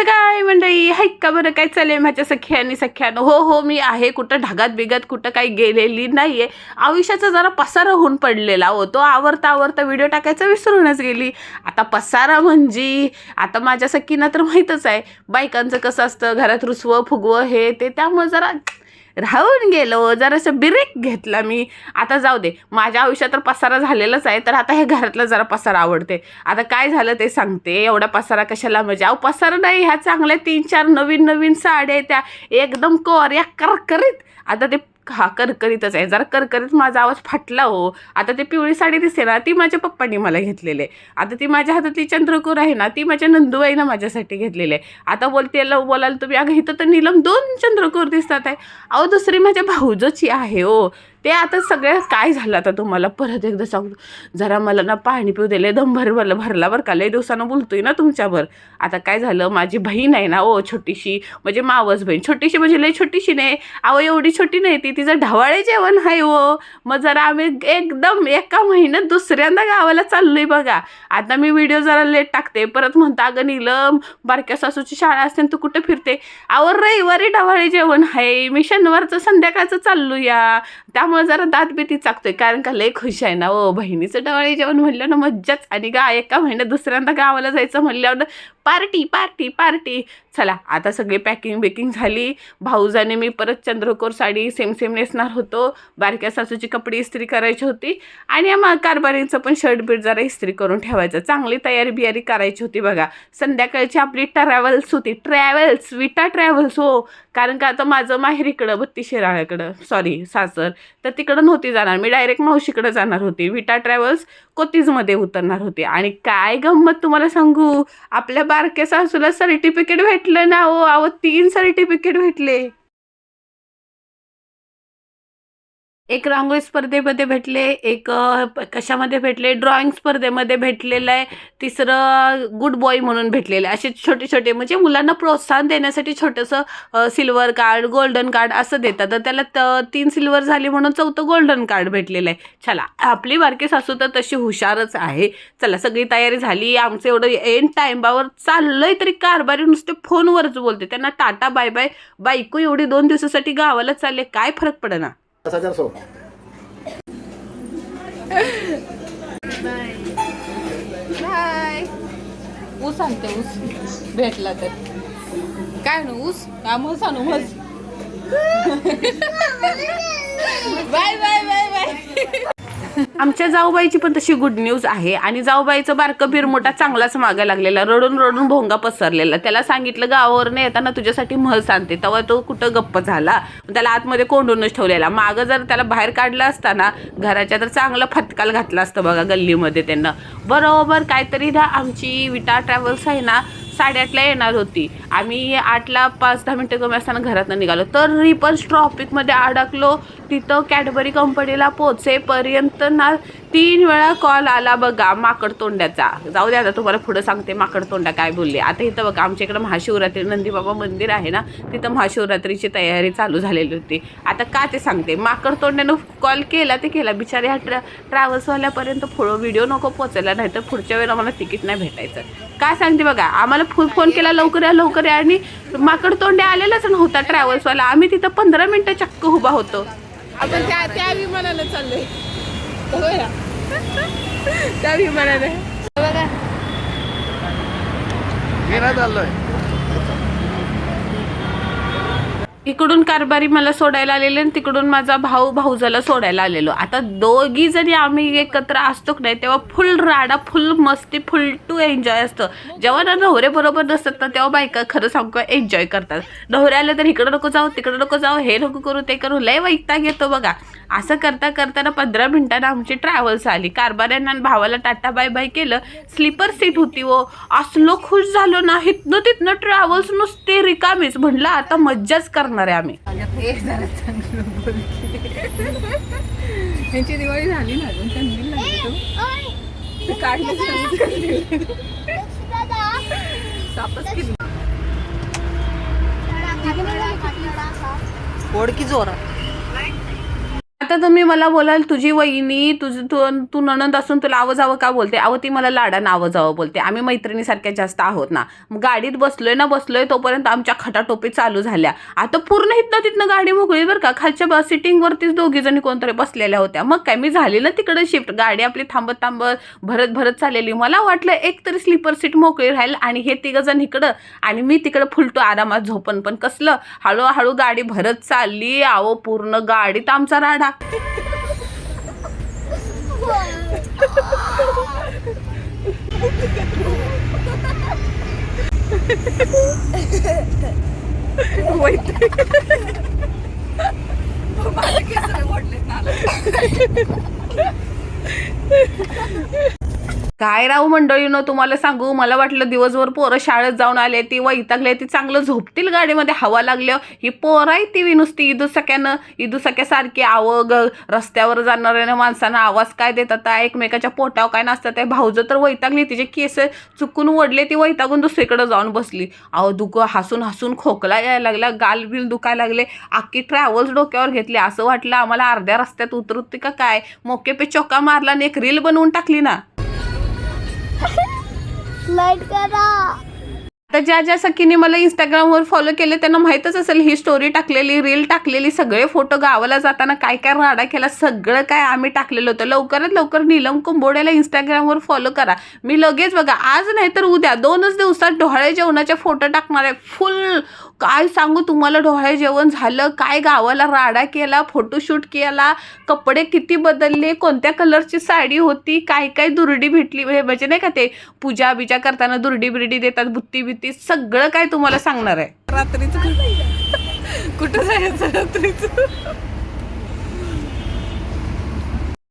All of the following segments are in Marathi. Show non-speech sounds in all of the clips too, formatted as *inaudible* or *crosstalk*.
कसं काय मंडळी? हाय का बरं? काय चालेल माझ्या सख्या आणि सख्यानं? हो हो मी आहे. कुठं ढगात बिगात कुठं काही गेलेली नाहीये. आयुष्याचा जरा पसारा होऊन पडलेला हो. तो आवरता आवरता व्हिडिओ टाकायचा विसरूनच गेली. आता पसारा म्हणजे? आता माझ्या सखीना तर माहीतच आहे. बायकांचं कसं असतं? घरात रुसवं फुगवं हे ते. त्यामुळे जरा राहून गेलो जरासं ब्रेक घेतला मी. आता जाऊ दे माझ्या आयुष्यात तर पसारा झालेलाच आहे तर आता हे घरातला जरा पसारा आवडते. आता काय झालं ते सांगते एवढा पसारा कशाला म्हणजे? अहो पसारा नाही ह्या चांगल्या तीन चार नवीन नवीन साड्या आहेत त्या एकदम कोऱ्या करकरीत. आता ते हा करकरीतच आहे. जरा करकरीत माझा आवाज फाटला हो. आता ते पिवळी साडी दिसते ना ती माझ्या पप्पांनी मला घेतलेली आहे. आता ती माझ्या हातातली चंद्रकोर आहे ना ती माझ्या नंदूबाईनं माझ्यासाठी घेतलेली आहे. आता बोलते बोलाल तुम्ही. अगं इथं तर नीलम दोन चंद्रकोर दिसतात आहे. अहो दुसरी माझ्या भाऊजोची आहे हो. ते आता सगळ्यात काय झालं आता तुम्हाला? परत एकदा सांगतो जरा मला ना पाणी पिऊ दिले दंभर भरलं भरला बरं का. लई दिवसानं बोलतोय ना तुमच्यावर. आता काय झालं? माझी बहीण आहे ना ओ छोटीशी. म्हणजे मावस बहीण. छोटीशी म्हणजे लई छोटीशी नाही. अहो एवढी छोटी नाही ती. तिचं ढवाळे जेवण आहे हो मग जरा आम्ही एकदम एका महिन्यात दुसऱ्यांदा गावाला चाललोय बघा. आता मी व्हिडिओ जरा लेट टाकते. परत म्हणता अगं नीलम बारक्या सासूची शाळा असते तू कुठं फिरते? अहो रविवारी ढवाळे जेवण आहे. मी शनिवारचं संध्याकाळचं चाललो या त्या त्यामुळे जरा दातबीती चाकतोय. कारण का लय खुश आहे ना ओ बहिणीचं डवाळे जेवण म्हणलं ना मज्जाच. आणि गा एका महिन्यात दुसऱ्यांदा गावाला जायचं म्हणल्यावर पार्टी पार्टी पार्टी. चला आता सगळी पॅकिंग बेकिंग झाली. भाऊजाने मी परत चंद्रकोर साडी सेम सेम नेसणार होतो. बारक्या सासूची कपडे इस्त्री करायची होती. आणि मग कारभारीचं पण शर्ट बीट जरा इस्त्री करून ठेवायचं. चांगली तयारी बियारी करायची होती बघा. संध्याकाळची आपली ट्रॅव्हल्स होती. ट्रॅव्हल्स विटा ट्रॅव्हल्स हो. कारण का आता माझं माहेर इकडं बत्ती शिराळ्याकडं. सॉरी सासर. तर तिकडं नव्हती जाणार. मी डायरेक्ट मावशीकडे जाणार होती. विटा ट्रॅव्हल्स कोतीजमध्ये उतरणार होते. आणि काय गंमत तुम्हाला सांगू? आपल्या बारक्या सासूला सर्टिफिकेट भेटलं ना हो. अहो तीन सर्टिफिकेट भेटले. एक रांगोळी स्पर्धेमध्ये भेटले एक कशामध्ये भेटले? ड्रॉइंग स्पर्धेमध्ये भेटलेलं आहे. तिसरं गुड बॉय म्हणून भेटलेलं आहे. असे छोटे छोटे म्हणजे मुलांना प्रोत्साहन देण्यासाठी छोटंसं सिल्वर कार्ड गोल्डन कार्ड असं देतात. तर त्याला त तीन सिल्वर झाली म्हणून चौथं गोल्डन कार्ड भेटलेलं आहे. चला आपली बारकी सासू तर तशी हुशारच आहे. चला सगळी तयारी झाली. आमचं एवढं एन चाललं आहे तरी कारभारी नुसते फोनवरच बोलते. त्यांना टाटा बाय बाय. बायको एवढी दोन दिवसासाठी गावाला चालले काय फरक पडेना? दस हजार सौ बाय. ऊस आणते ऊस. भेटला तर. काय ना ऊस? हा मस आणू मस *laughs* बाय बाय बाय बाय. आमच्या जाऊबाईची पण तशी गुड न्यूज आहे. आणि जाऊबाईचं बारकं बिरमोठा चांगलाच मागे लागलेला. रडून रडून भोंगा पसरलेला. त्याला सांगितलं गावावरनं येताना तुझ्यासाठी म्हस आणते. तेव्हा तो कुठं गप्प झाला? त्याला आतमध्ये कोंडूनच ठेवलेला. मागं जर त्याला बाहेर काढलं असताना घराच्या तर चांगलं फटकाल घातला असतं बघा गल्लीमध्ये त्यांना. बरोबर काहीतरी ना आमची विटा ट्रॅव्हल्स आहे ना साडेआठला येणार होती. आम्ही आठला पाच दहा मिनटं कमी असताना घरातनं निघालो. तरी पण ट्रॉफिकमध्ये अडकलो. तिथं कॅडबरी कंपनीला पोचेपर्यंत ना तीन वेळा कॉल आला बघा माकड तोंड्याचा जाऊ दे आता तुम्हाला पुढं सांगते माकड तोंडा काय बोलले. आता इथं बघा आमच्या इकडं महाशिवरात्री नंदीबाबा मंदिर आहे ना तिथं महाशिवरात्रीची तयारी चालू झालेली होती. आता का ते सांगते? माकड तोंड्यानं कॉल केला ते केला. बिचारे ह्या ट्रॅ ट्रॅव्हल्सवाल्यापर्यंत पुढं व्हिडिओ नको पोचायला नाही तर पुढच्या वेळेला मला तिकीट नाही भेटायचं. काय सांगते बघा आम्हाला फोन केला लवकर या लवकर या. आणि माकड तोंडे आलेलाच नव्हता ट्रॅव्हल्सवाला. आम्ही तिथं पंधरा मिनटं चक्क उभा होतो. आपण त्या त्या विमानानं चाललोय? त्या विमानाने. बघा चाललोय. इकडून कारभारी मला सोडायला आलेले आणि तिकडून माझा भाऊ भाऊजाला सोडायला आलेलो. आता दोघी जरी आम्ही एकत्र असतो की नाही तेव्हा फुल राडा फुल मस्ती फुल टू एन्जॉय असतं. जेव्हा ना नवरे बरोबर नसतात ना तेव्हा बायका खरं सांगू एन्जॉय करतात. नवऱ्याला आले तर इकडं नको जाऊ तिकडं नको जाऊ हे नको करू ते करू. लय वैकता येतो बघा. असं करता करताना पंधरा मिनिटांना आमची ट्रॅव्हल्स आली कारभाऱ्यांना आणि भावाला टाटा बाय बाय केलं स्लीपर सीट होती व असलो खुश झालो ना हिथनं तिथनं ट्रॅव्हल्स नुसते रिकामीच म्हणलं आता मज्जाच करणार आहे आम्ही हे जरा चांगलं बोल की. यांची दिवाळी झाली ना अजून कंदील लागली तो काढलं कंदील सापच किती ओळखी जोरा आता तुम्ही मला बोलाल तुझी वहिनी तुझं तू तू नणंद असून तुला आवाज जावं का बोलते? अहो ती मला लाडानं आवाज जावं बोलते. आम्ही मैत्रिणीसारख्या जास्त आहोत ना. गाडीत बसलोय ना बसलोय तोपर्यंत आमच्या खटाटोपी चालू झाल्या. आता पूर्ण इथनं तिथनं गाडी मोकळी बरं का. खालच्या बस सिटिंगवरतीच दोघी जणी कोणतरी बसलेल्या होत्या. मग काय मी झाली ना तिकडे शिफ्ट. गाडी आपली थांबत थांबत भरत भरत चाललेली. मला वाटलं एक तरी स्लीपर सीट मोकळी राहील आणि हे तिघ जण इकडं आणि मी तिकडं फुलतो आरामात झोपन. पण कसलं हळूहळू गाडी भरत चालली. आहो पूर्ण गाडीत आमचा राडा. പോയിട്ട് കേസറി ഓടലേ നാളെ काय राहू मंडळीनं तुम्हाला सांगू मला वाटलं दिवसभर पोरं शाळेत जाऊन आले ती वैतागले ती चांगलं झोपतील गाडीमध्ये हवा लागल्या. ही पोरं आहे ती नुसती इदू सख्यानं इदू सख्यासारखी आवं ग रस्त्यावर जाणाऱ्या माणसांना आवाज काय देतात एकमेकाच्या पोटावर काय नसतात आहे भाऊजं तर वैतागली तिचे केस चुकून ओढले ती वैतागून दुसरीकडे जाऊन बसली. अहो दुख हसून हसून खोकला यायला लागला गाल बिल दुखायला लागले अख्खी ट्रॅव्हल्स डोक्यावर घेतली. असं वाटलं आम्हाला अर्ध्या रस्त्यात उतरते का काय? मोके पे चोका मारला आणि एक रील बनवून टाकली ना. लाइट करा. आता ज्या ज्या सखीने मला इंस्टाग्रामवर फॉलो केले त्यांना माहीतच असेल ही स्टोरी टाकलेली रील टाकलेली सगळे फोटो गावाला जाताना काय काय राडा केला सगळं काय आम्ही टाकलेलं होतं. लवकरात लवकर नीलम कुंभोड्याला इंस्टाग्रामवर फॉलो करा. मी लगेच बघा आज नाही तर उद्या दोनच दिवसात डोहाळे जेवणाचे फोटो टाकणार आहे. फुल काय सांगू तुम्हाला डोहाळे जेवण झालं काय गावाला राडा केला फोटोशूट केला कपडे किती बदलले कोणत्या कलरची साडी होती काय काय दुर्डी भेटली हे म्हणजे नाही का ते पूजा बिजा करताना दुर्डी बिर्डी देतात बुत्ती बित्ती सगळं काय तुम्हाला सांगणार आहे. रात्रीचं. कुठं जायचं रात्रीचं?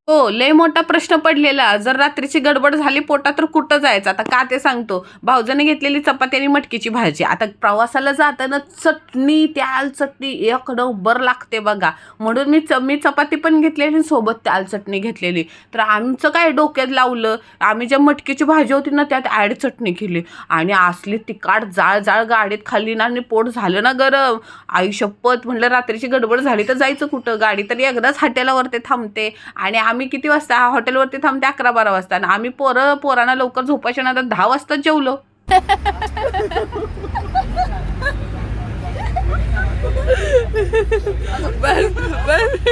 हो लय मोठा प्रश्न पडलेला. जर रात्रीची गडबड झाली पोटात तर कुठं जायचं? आता का ते सांगतो? भाऊजाने घेतलेली चपाती आणि मटकीची भाजी. आता प्रवासाला जाताना चटणी त्याल चटणी एक नंबर लागते बघा. म्हणून मी च मी चपाती पण घेतलेली आणि सोबत त्याल चटणी घेतलेली. तर आमचं काय डोक्यात लावलं? आम्ही ज्या मटकीची भाजी होती ना त्यात ॲड चटणी केली. आणि असली तिकाट जाळ जाळ गाडीत खाल्ली ना आणि पोट झालं ना गरम. आई शपथ म्हणलं रात्रीची गडबड झाली तर जायचं कुठं? गाडी तरी एकदाच हॉटेलावरती थांबते. आणि आम्ही किती वाजता हॉटेलवरती थांबते? अकरा बारा वाजता. आणि आम्ही पोरं पोरांना लवकर झोपायच्या ना दहा वाजता जेवलो. बस बस.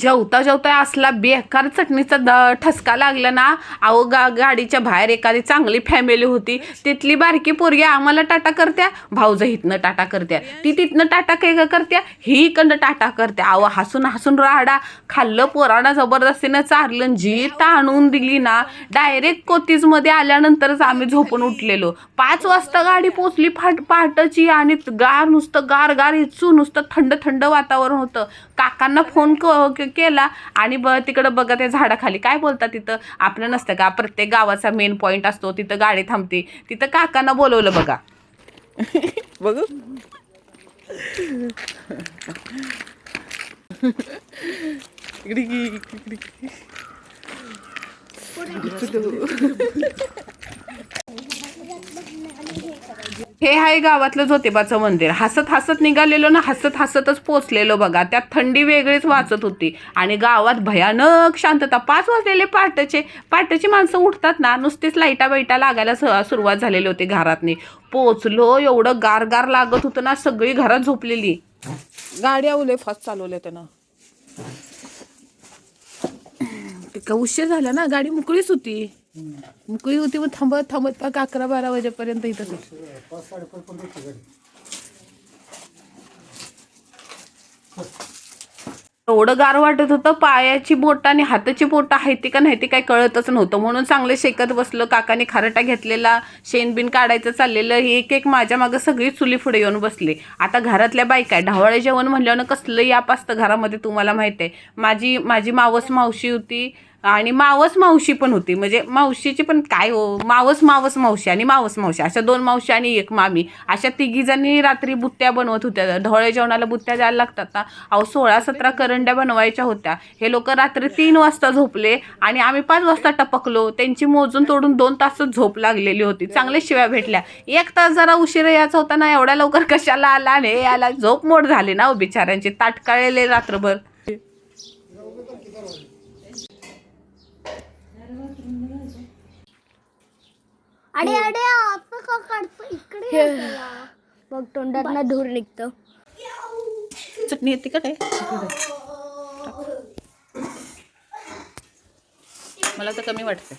जेवता जेवता असला बेकार चटणीचा द ठसका लागला ना अहो गा गाडीच्या बाहेर एखादी चांगली फॅमिली होती. तिथली बारकी पोरगी आम्हाला टाटा करत्या भाऊज इथनं टाटा करत्या. ती तिथनं टाटा काय करत्या ही इकडनं टाटा करत्या. अहो हसून हसून राहाडा खाल्लं पोराडा जबरदस्तीनं चारलं जी ताणून दिली ना डायरेक्ट कोतीजमध्ये आल्यानंतरच आम्ही झोपून उठलेलो. पाच वाजता गाडी पोचली फाट पहाटची आणि गार नुसतं गार गार इचू नुसतं थंड थंड वातावरण होतं. काकांना फोन क केला आणि ब तिकडं बघा त्या झाडाखाली काय बोलतात तिथं? आपलं नसतं का? प्रत्येक गावाचा मेन पॉईंट असतो. तिथं गाडी थांबते. तिथं काकांना बोलवलं बघा. *laughs* बघू. हे आहे गावातलं ज्योतिबाचं मंदिर. हसत हसत निघालेलो ना हसत हसतच पोचलेलो बघा. त्यात थंडी वेगळीच वाचत होती. आणि गावात भयानक शांतता. पाच वाजलेले पहाटेचे. पहाटेची माणसं उठतात ना नुसतीच लाईटा बैटा लागायला सह सुरुवात झालेली होती घरातनी. पोचलो एवढं गार गार लागत होतं ना सगळी घरात झोपलेली. गाडी आवले फास्ट चालवल्या त्यानं. उशीर झाला ना गाडी मोकळीच होती. मुकळी होती मग थांबत थांबत पाक अकरा बारा वाजेपर्यंत इथंच होती. एवढं गार वाटत होतं पायाची बोट आणि हाताची बोट आहे ती का नाही ती काही कळतच नव्हतं. म्हणून चांगले शेकत बसलं काकाने खारटा घेतलेला शेणबिन काढायचं चाललेलं एक एक माझ्या मागं सगळी चुली पुढे येऊन बसले. आता घरातल्या बायका ढावळे जेवण म्हणल्यानं कसलं याप असतं घरामध्ये तुम्हाला माहिती आहे. माझी माझी मावस मावशी होती आणि मावस मावशी पण होती. म्हणजे मावशीची पण काय हो मावस मावस मावशी आणि मावस मावशी. अशा दोन मावशी आणि एक मामी. अशा तिघीजणी रात्री बुत्त्या बनवत होत्या. ढवळे जेवणाला बुत्त्या द्यायला लागतात ना. अहो सोळा सतरा करंड्या बनवायच्या होत्या. हे लोक रात्री तीन वाजता झोपले आणि आम्ही पाच वाजता टपकलो. त्यांची मोजून तोडून दोन तासच झोप लागलेली होती. चांगल्या शिव्या भेटल्या. एक तास जरा उशिरा यायचा होता ना एवढ्या लवकर कशाला आला आणि याला झोप मोड झाली ना हो बिचाऱ्यांची. ताटकाळलेले रात्रभर. अडे अडे आता का काढतो? इकडे कशाला? बघ तोंडात धूर निघतो. चटणी येते का काय? मला तर कमी वाटते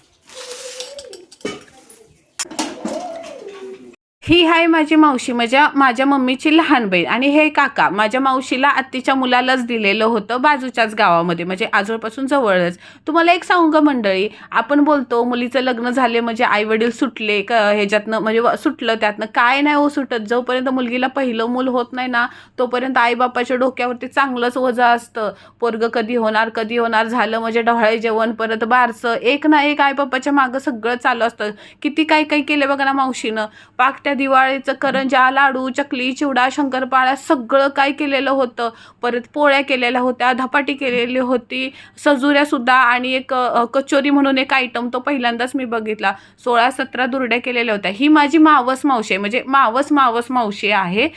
ही आहे माझी मावशी माझ्या माझ्या मम्मीची लहान बहीण. आणि हे काका माझ्या मावशीला आत्तीच्या मुलालाच दिलेलं होतं बाजूच्याच गावामध्ये म्हणजे आजोळपासून जवळच. तुम्हाला एक सांगू का मंडळी? आपण बोलतो मुलीचं लग्न झाले म्हणजे आई वडील सुटले क ह्याच्यातनं म्हणजे व- सुटलं त्यातनं काय नाही हो सुटत. जोपर्यंत मुलगीला पहिलं मूल होत नाही ना तोपर्यंत आईबापाच्या डोक्यावरती चांगलंच ओझं असतं. पोरग कधी होणार कधी होणार झालं म्हणजे ढवळे जेवण परत बारसं एक ना एक आईबापाच्या मागं सगळं चालू असतं. किती काय काय केलं बघा ना मावशीनं? पाक त्या दिवाळीचं करंजा लाडू चकली चिवडा शंकरपाळ्या सगळं काय केलेलं होतं. परत पोळ्या केलेल्या होत्या धपाटी केलेली होती सजुऱ्यासुद्धा आणि एक कचोरी म्हणून एक आयटम तो पहिल्यांदाच मी बघितला. सोळा सतरा दुरड्या केलेल्या होत्या. ही माझी मावस मावशी आहे. म्हणजे मावस मावस मावशी आहे.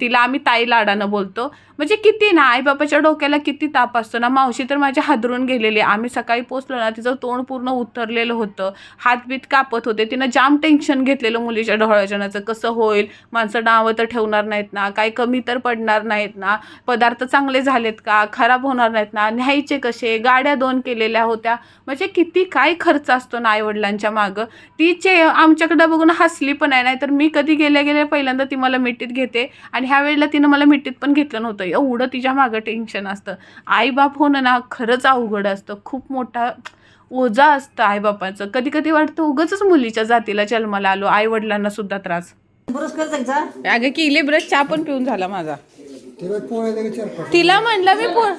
तिला आम्ही ताई लाडानं बोलतो. म्हणजे किती ना आई बाबाच्या डोक्याला किती ताप असतो ना मावशी तर माझ्या हादरून गेलेली. आम्ही सकाळी पोचलो ना तिचं तोंड पूर्ण उतरलेलं होतं. हातबीत कापत होते. तिनं जाम टेन्शन घेतलेलं मुलीच्या ढोळाजनाचं कसं होईल? माणसं डावं तर ठेवणार नाहीत ना. काही कमी तर पडणार नाहीत ना. पदार्थ चांगले झालेत का? खराब होणार नाहीत ना. न्यायचे कसे? गाड्या दोन केलेल्या होत्या. म्हणजे किती काय खर्च असतो ना आईवडिलांच्या मागं. तिचे आमच्याकडं बघून हसली पण आहे. नाही तर मी कधी गेल्या गेल्या पहिल्यांदा ती मला मिठीत घेते. आणि ह्या वेळेला तिनं मला मिठीत पण घेतलं नव्हतं एवढं तिच्या मागं टेन्शन असतं आईबाप होणं ना खरंच अवघड असतं खूप मोठा ओझा असतं आईबापाचं कधी कधी वाटतं उगच मुलीच्या जातीला जन्माला आलो आई वडिलांना सुद्धा त्रास अगं केले ब्रश चहा पण पिऊन झाला माझा तिला म्हणलं मी पोळ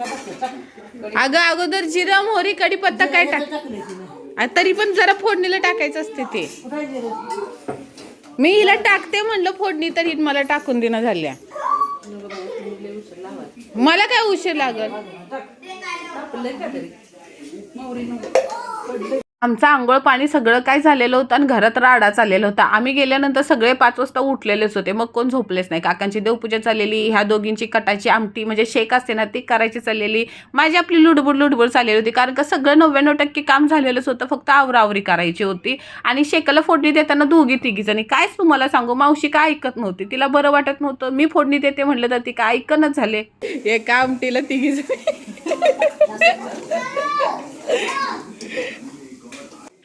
अगं अगोदर जिरा मोहरी कढीपत्ता काय टाक? तरी पण जरा फोडणीला टाकायचं असते ते. मी हिला टाकते म्हणलं फोडणी तर मला टाकून देणं झाल्या. मला काय उशीर लागल? आमचं आंघोळ पाणी सगळं काय झालेलं होतं आणि घरात राडा चाललेला होता. आम्ही गेल्यानंतर सगळे पाच वाजता उठलेलेच होते. मग कोण झोपलेच नाही. काकांची देवपूजा चाललेली ह्या दोघींची कटाची आमटी म्हणजे शेक असते ना ती करायची चाललेली. माझी आपली लुडबुड लुडबुड चाललेली होती. कारण का सगळं नव्याण्णव टक्के काम झालेलंच होतं. फक्त आवरावरी करायची होती. आणि शेकाला फोडणी देताना दोघी तिघी जणी कायच तुम्हाला सांगू मावशी काय ऐकत नव्हती. तिला बरं वाटत नव्हतं. मी फोडणी देते म्हटलं तर ती काय ऐकणच झाले. एका आमटीला तिघी *laughs*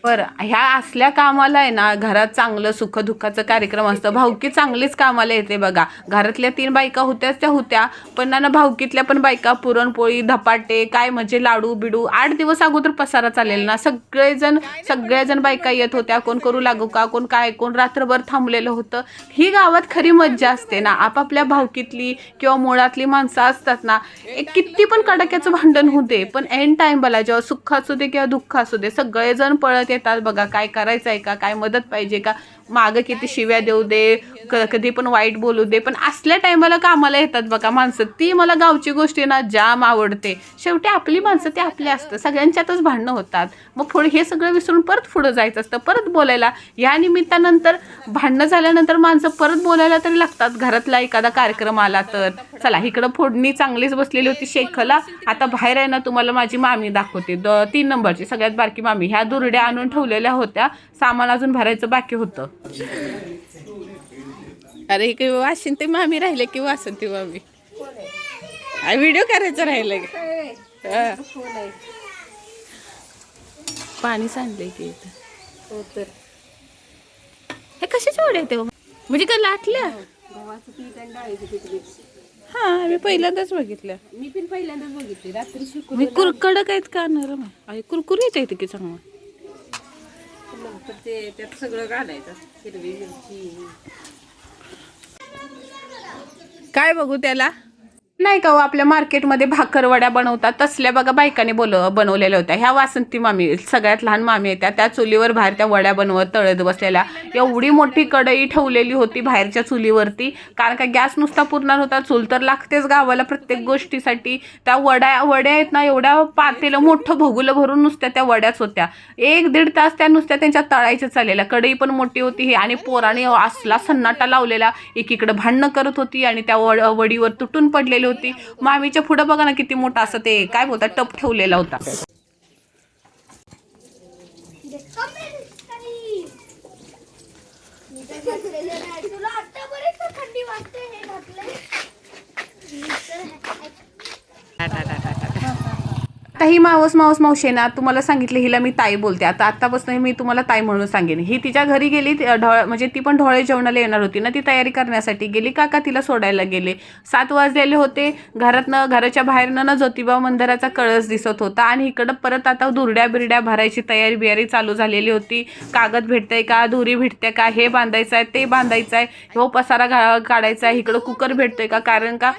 बरं ह्या असल्या कामाला आहे ना घरात चांगलं सुखदुःखाचं कार्यक्रम असतं. भाऊकी चांगलीच कामाला येते बघा. घरातल्या तीन बायका होत्याच त्या होत्या पण ना ना भाऊकीतल्या पण बायका पुरणपोळी धपाटे काय म्हणजे लाडू बिडू आठ दिवस अगोदर पसारा चालेल ना. सगळेजण सगळेजण बायका येत होत्या. कोण करू लागू का कोण काय कोण रात्रभर थांबलेलं होतं. ही गावात खरी मज्जा असते ना. आपापल्या भावकीतली किंवा मुळातली माणसं असतात ना एक किती पण कडाक्याचं भांडण होऊ दे पण एन टाइमला जेव्हा सुख असू दे किंवा दुःख असू दे सगळेजण पळत येतात बघा काय करायचं आहे का काय मदत पाहिजे का? मागं किती शिव्या देऊ दे क- कधी पण वाईट बोलू दे पण असल्या टायमाला कामाला येतात बघा माणसं. ती मला गावची गोष्टी ना जाम आवडते. शेवटी आपली माणसं ती आपली असतं. सगळ्यांच्यातच भांडणं होतात. मग पुढे हे सगळं विसरून परत पुढं जायचं असतं. परत बोलायला या निमित्तानंतर भांडणं झाल्यानंतर माणसं परत बोलायला तरी लागतात. घरातला एखादा कार्यक्रम आला तर. चला इकडं फोडणी चांगलीच बसलेली होती शेखला. आता बाहेर आहे ना तुम्हाला माझी मामी दाखवते. द तीन नंबरची सगळ्यात बारकी मामी. ह्या दुरड्या आणून ठेवलेल्या होत्या. सामान अजून भरायचं बाकी होतं. अरे इकडे वाशिन ते मामी राहिले की वासन ते मामी? व्हिडिओ करायचं राहिलं हा. पाणी सांडलंय की इथं. हे कशाचे वडे येते म्हणजे काय लाटल्या? हा मी पहिल्यांदाच बघितल्या. मी पण पहिल्यांदाच बघितली रात्री मी कुरकडक आहेत का नरम कुरकुरीच आहे की चांगलं? नंतर ते त्यात सगळं घालायचं हिरवी मिरची. काय बघू त्याला? नाही का हो, आपल्या मार्केटमध्ये भाकरवड्या बनवतात. तसल्या बघा बायकाने बोल बनवलेल्या होत्या. ह्या वासंती मामी सगळ्यात लहान मामी येत्या त्या. चुलीवर बाहेर त्या वड्या बनवत तळत बसलेल्या. एवढी मोठी कढई ठेवलेली होती बाहेरच्या चुलीवरती. कारण का गॅस नुसता पुरणार होता. चूल तर लागतेच गावाला प्रत्येक गोष्टीसाठी. त्या वड्या वड्या आहेत ना एवढ्या पातेलं मोठं भगुलं भरून नुसत्या त्या वड्याच होत्या. एक दीड तास त्या नुसत्या त्यांच्या तळायच्या चाललेल्या. कढई पण मोठी होती ही. आणि पोराने असला सन्नाटा लावलेला. एकीकडे भांडणं करत होती आणि त्या वड वडीवर तुटून पडलेली होती. मामीच्या पुढं बघा ना किती मोठा असं ते काय बोलतात टप ठेवलेला होता *laughs* बरेच थंडी वाटते हे घातलंय आता ही मावस मावस मावशी आहे ना तुम्हाला सांगितलं हिला मी ताई बोलते. आता आत्तापासून मी तुम्हाला ताई म्हणून सांगेन. ही तिच्या घरी गेली ती- ढोळ म्हणजे ती पण ढोळे जेवणाला येणार होती ना ती तयारी करण्यासाठी. गेली काका तिला सोडायला गेले. सात वाजलेले होते. घरातनं घराच्या बाहेरनं ना ज्योतिबा मंदिराचा कळस दिसत होता आणि इकडं परत आता दुरड्या बिरड्या भरायची तयारी बियारी चालू झालेली होती. कागद भेटतंय का? धुरी भेटते का? हे बांधायचं आहे ते बांधायचं आहे. हो पसारा घा काढायचा आहे. इकडं कुकर भेटतोय का? कारण का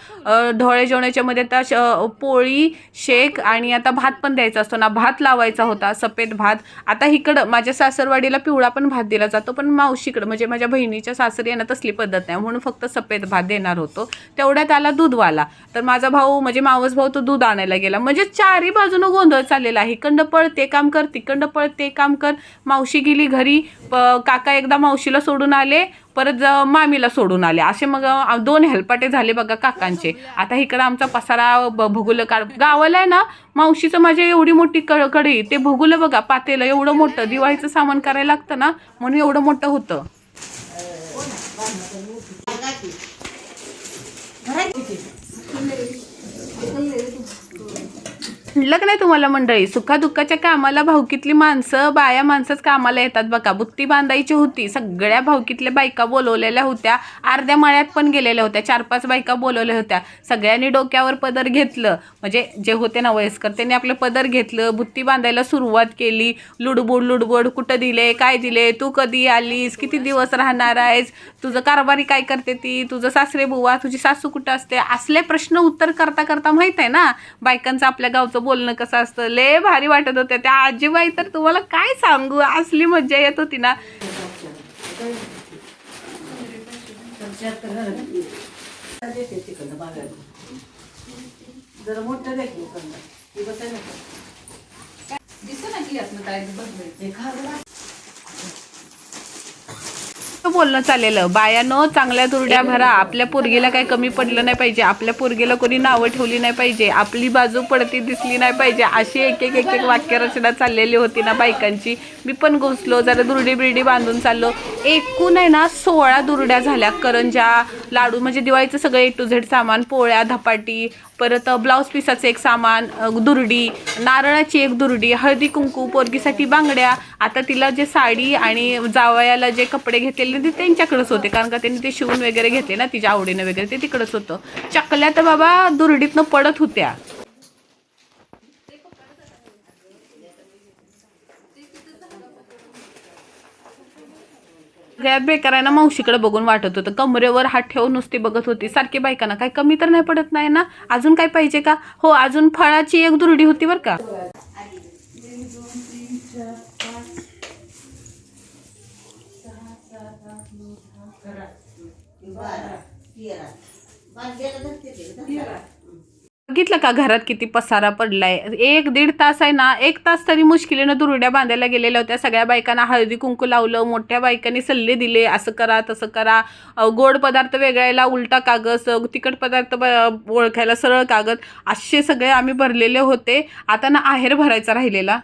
ढोळे जेवणाच्या मध्ये तर श- पोळी शेक आणि आता भात पण द्यायचा असतो ना भात लावायचा होता सफेद भात. आता इकडं माझ्या सासरवाडीला पिवळा पण भात दिला जातो पण मावशीकडं म्हणजे माझ्या बहिणीच्या सासरी यांना तसली पद्धत नाही. म्हणून फक्त सफेद भात देणार होतो. तेवढ्यात आला दूधवाला. तर माझा भाऊ म्हणजे मावस भाऊ तो दूध आणायला गेला. म्हणजे चारही बाजूनं गोंधळ चाललेला आहे. इकडं पळ ते काम कर तिकडं पळ ते काम कर. मावशी गेली घरी. प- काका एकदा मावशीला सोडून आले. परत मामीला सोडून आले. असे मग दोन हेलपाटे झाले बघा काकांचे. आता इकडं आमचा पसारा ब- भगुलं काढ गावाला आहे ना मावशीचं माझ्या एवढी मोठी क कढई ते भगुलं बघा पातेलं एवढं मोठं दिवाळीचं सामान करायला लागतं ना म्हणून एवढं मोठं होतं. म्हटलं का नाही तुम्हाला मंडळी? सुखादुःखाच्या कामाला भावकीतली माणसं बाया माणसंच कामाला येतात बघा. बुत्ती बांधायची होती. सगळ्या भावकीतल्या बायका बोलवलेल्या होत्या. अर्ध्या माळ्यात पण गेलेल्या होत्या. चार पाच बायका बोलवल्या होत्या. सगळ्यांनी डोक्यावर पदर घेतलं. म्हणजे जे होते ना वयस्कर त्यांनी आपलं पदर घेतलं. बुत्ती बांधायला सुरुवात केली. लुडबुड लुडबुड कुठं दिले काय दिले तू कधी आलीस किती दिवस राहणार आहेस तुझं कारभारी काय करते ती तुझं सासरे बुवा तुझी सासू कुठं असते? असले प्रश्न उत्तर करता करता माहीत आहे ना? बायकांचं आपल्या गावचं बोलणं कसं असतं? लय भारी वाटत होत्या त्या आजीबाई तर तुम्हाला काय सांगू? असली मज्जा येत होती ना. बोलणं चाललेलं. बायानो चांगल्या दुरड्या भरा. आपल्या पोरगीला काही कमी पडलं नाही पाहिजे. आपल्या पोरगीला कोणी नावं ठेवली नाही पाहिजे. आपली बाजू पडती दिसली नाही पाहिजे. अशी एक एक एक एक वाक्यरचना चाललेली होती ना बायकांची. मी पण घुसलो जरा दुरडी बिरडी बांधून चाललो. एकूण आहे ना सोळा दुरड्या झाल्या. करंजा लाडू म्हणजे दिवाळीचं सगळं ए टू झेड सामान पोळ्या धपाटी परत ब्लाऊज पिसाचं एक सामान दुर्डी नारळाची एक दुर्डी हळदी कुंकू पोरगीसाठी बांगड्या. आता तिला जे साडी आणि जावयाला जे कपडे घेतलेले ते त्यांच्याकडेच होते. कारण का त्यांनी ते शिवून वगैरे घेतले ना तिच्या आवडीनं वगैरे ते तिकडंच होतं. चकल्या तर बाबा दुर्डीतनं पडत होत्या. सगळ्यात बेकार आहे ना मावशीकडे बघून वाटत होतं. कमरेवर हात ठेवून नुसती बघत होती. सारखी बायकांना काय कमी तर नाही पडत नाही ना? अजून काय पाहिजे का? हो अजून फळाची एक दुरडी होती बरं का. बघितलं का घरात किती पसारा पडलाय? एक दीड तास आहे ना एक तास तरी मुश्किलीनं दुरड्या बांधायला गेलेल्या होत्या. सगळ्या बायकांना हळदी कुंकू लावलं मोठ्या बायकांनी सल्ले दिले असं करा तसं करा. गोड पदार्थ वेगळायला उलटा कागद तिखट पदार्थ ब- ओळखायला सरळ कागद असे सगळे आम्ही भरलेले होते. आता ना आहेर भरायचा राहिलेला.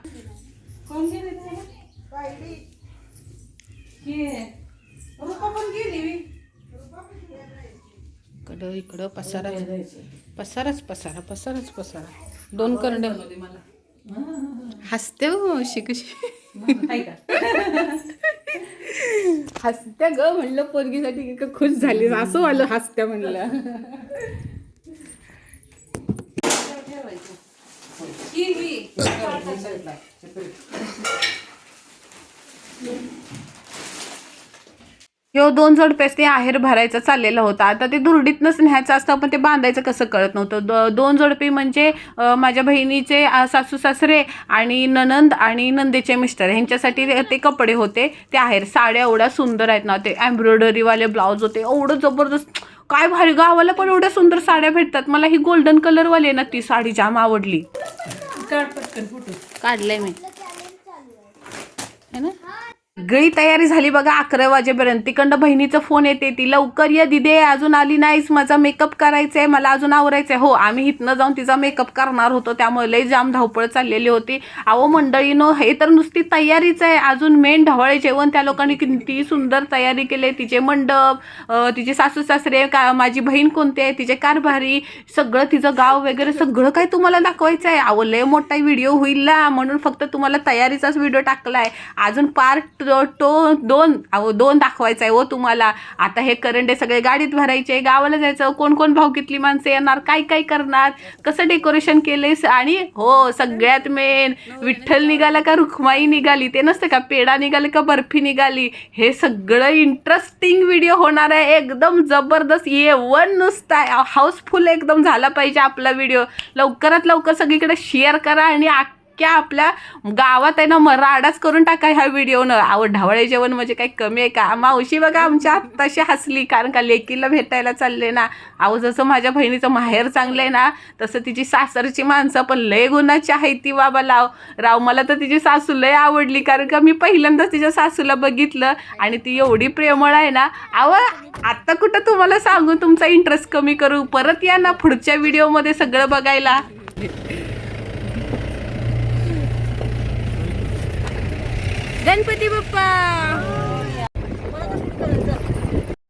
इकडं इकडं पसारा. पसाराच पसारा पसाराच पसारा. दोन करंड हसते हो अशी कशी? हसत्या ग म्हणलं पोरगीसाठी का खुश झाली असं वालं हसत्या म्हणलं. ह्यो दोन जोडपेस ते आहेर भरायचं चाललेलं होतं. आता ते दुरडीतनंच न्यायचं असतं पण ते बांधायचं कसं कळत नव्हतं. द दोन जोडपे म्हणजे माझ्या बहिणीचे सासू सासरे आणि ननंद आणि नंदेचे मिस्टर. ह्यांच्यासाठी ते- कपडे होते ते आहेर. साड्या एवढ्या सुंदर आहेत ना ते एम्ब्रॉयडरीवाले ब्लाऊज होते. एवढं जबरदस्त काय भारी गावाला पण एवढ्या सुंदर साड्या भेटतात. मला ही गोल्डन कलरवाली आहे ना ती साडी जाम आवडली. काढ पटकन फोटो. काढलंय मी. है ना? सगळी तयारी झाली बघा अकरा वाजेपर्यंत. तिकडं बहिणीचा फोन येते ती लवकर ये दिदे अजून आली नाहीस माझा मेकअप करायचंय मला अजून आवरायचं आहे हो आम्ही इथनं जाऊन तिचा मेकअप करणार होतो त्यामुळे लई जाम धावपळ चाललेली होती. अहो मंडळीनो हे तर नुसती तयारीच आहे अजून मेन ढवळे जेवण त्या लोकांनी किती सुंदर तयारी केली तिचे मंडप तिचे सासू सासरे का माझी बहीण कोणती आहे तिचे कारभारी सगळं तिचं गाव वगैरे सगळं काही तुम्हाला दाखवायचं आहे अहो लय मोठा व्हिडिओ होईल ना म्हणून फक्त तुम्हाला तयारीचाच व्हिडिओ टाकला आहे अजून पार्ट टो दोन अहो दोन दाखवायचा आहे हो तुम्हाला. आता हे करंडे सगळे गाडीत भरायचे गावाला जायचं कोण कोण भाऊकीतली माणसं येणार काय काय करणार कसं डेकोरेशन केलेस आणि हो सगळ्यात मेन विठ्ठल निघाला का रुखमाई निघाली ते नसतं का पेढा निघाले का बर्फी निघाली हे सगळं इंटरेस्टिंग व्हिडिओ होणार आहे एकदम जबरदस्त ये वन नुसता हाऊसफुल एकदम झाला पाहिजे आपला व्हिडिओ लवकरात लवकर सगळीकडे शेअर करा आणि अख्ख्या आपल्या गावात आहे ना मराडाच करून टाका ह्या व्हिडिओनं. आव ढवळे जेवण म्हणजे काही कमी आहे का? मावशी बघा आमच्या तशी हसली कारण का लेकीला भेटायला चालले ना. अहो जसं माझ्या बहिणीचं माहेर चांगलं आहे ना तसं तिची सासरची माणसं पण लय गुणाची आहे ती बाबा लाव. राव मला तर तिची सासू लय आवडली कारण का मी पहिल्यांदाच तिच्या सासूला बघितलं आणि ती एवढी प्रेमळ आहे ना. अहो आत्ता कुठं तुम्हाला सांगू तुमचा इंटरेस्ट कमी करू. परत या ना पुढच्या व्हिडिओमध्ये सगळं बघायला. गणपती बाप्पा!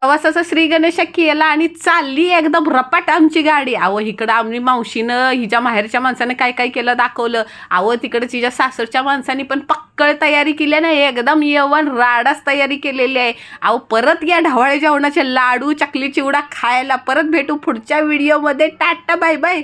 प्रवासाचा श्री गणेश केला आणि चालली एकदम रपाट आमची गाडी. अहो इकडं आम्ही मावशीनं हिच्या माहेरच्या माणसाने काय काय केलं दाखवलं. अहो तिकडं तिच्या सासरच्या माणसाने पण पक्कळ तयारी केली नाही एकदम यवन राडाच तयारी केलेली आहे. अहो परत या ढवाळे जेवणाचे लाडू चकली चिवडा खायला परत भेटू पुढच्या व्हिडिओमध्ये टाटा बाय बाय!